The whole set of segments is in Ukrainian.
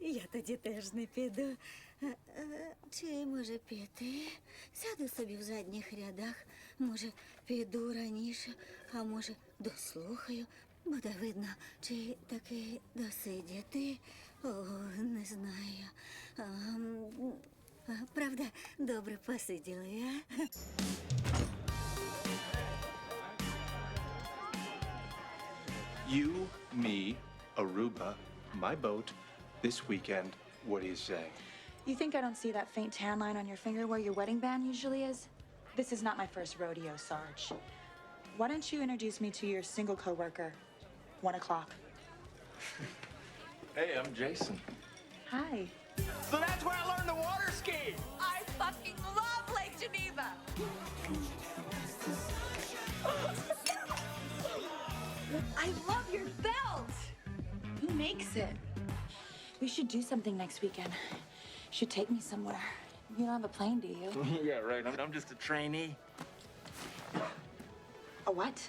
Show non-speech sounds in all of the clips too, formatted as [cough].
Я тоді теж не піду. Чи може піти? Сяду собі в задніх рядах. Може, піду раніше, а може, дослухаю. Буде видно, чи таки досидіти. О, не знаю. А, Правда, добре посиділи, а? You, me, Aruba, my boat, this weekend. What do you say? You think I don't see that faint tan line on your finger where your wedding band usually is? This is not my first rodeo, Sarge. Why don't you introduce me to your single coworker? One o'clock. Hey, I'm Jason. Hi. So that's where I learned to water ski. I fucking love Lake Geneva. Makes it? We should do something next weekend. Should take me somewhere. You don't have a plane, do you? [laughs] yeah, right. I'm, I'm just a trainee. A what?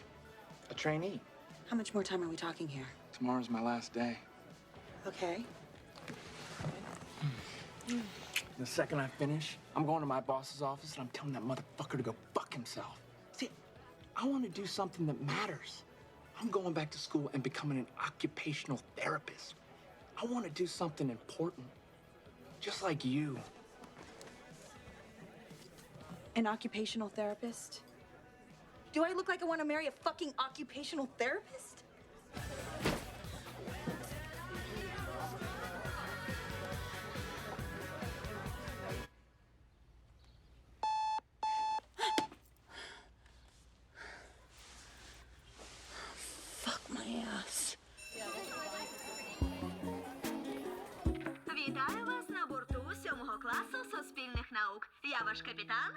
A trainee. How much more time are we talking here? Tomorrow's my last day. Okay. Hmm. The second I finish, I'm going to my boss's office and I'm telling that motherfucker to go fuck himself. See, I want to do something that matters. I'm going back to school and becoming an occupational therapist. I want to do something important. Just like you. An occupational therapist? Do I look like I want to marry a fucking occupational therapist? Я ваш капітан,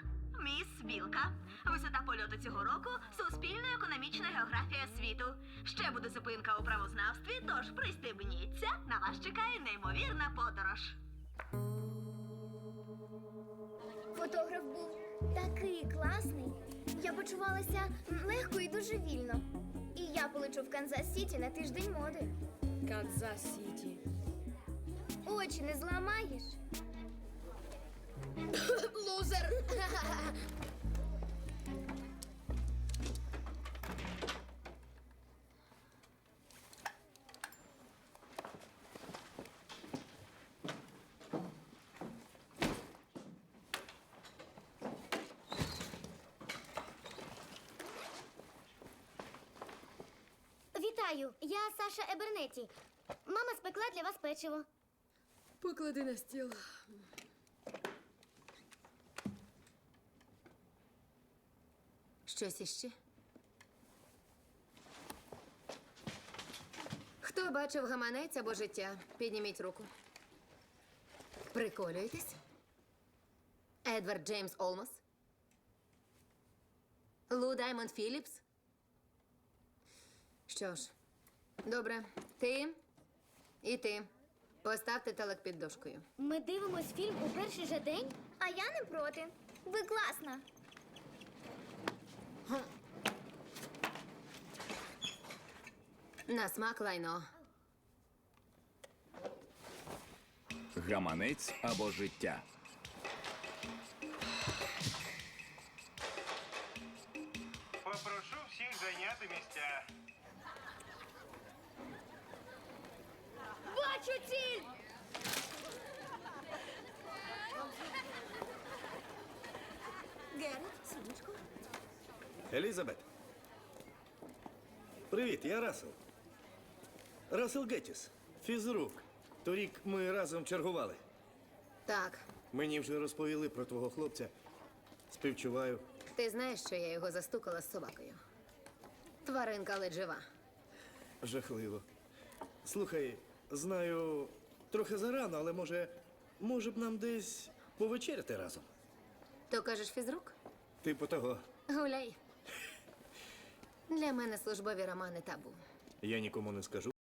міс Білка. Висота польоту цього року суспільна економічна географія світу. Ще буде зупинка у правознавстві, тож пристебніться. На вас чекає неймовірна подорож. Фотограф був такий класний. Я почувалася легко і дуже вільно. І я полечу в Канзас Сіті на тиждень моди. Канзас Сіті. Очі не зламаєш. Лузер. Вітаю, я Саша Ебернеті. Мама спекла для вас печиво. Поклади на стіл. Щось іще? Хто бачив гаманець або життя? Підніміть руку. Приколюєтесь? Едвард Джеймс Олмос? Лу Даймонд Філіпс? Що ж, добре. Ти і ти. Поставте телек під дошкою. Ми дивимось фільм у перший же день, а я не проти. Ви класна. На смак лайно. Гаманець або життя. Попрошу всіх зайняти місця. Елізабет. Привіт, я Расел. Расел Геттіс. Фізрук. Торік ми разом чергували. Так, Мені вже розповіли про твого хлопця. Співчуваю. ти знаєш, що я його застукала з собакою. Тваринка ледь жива. Жахливо. Слухай, знаю, трохи зарано, але може, може б нам десь повечеряти разом. То кажеш фізрук? Типу того. Гуляй. Для мене службові романи табу. Я нікому не скажу.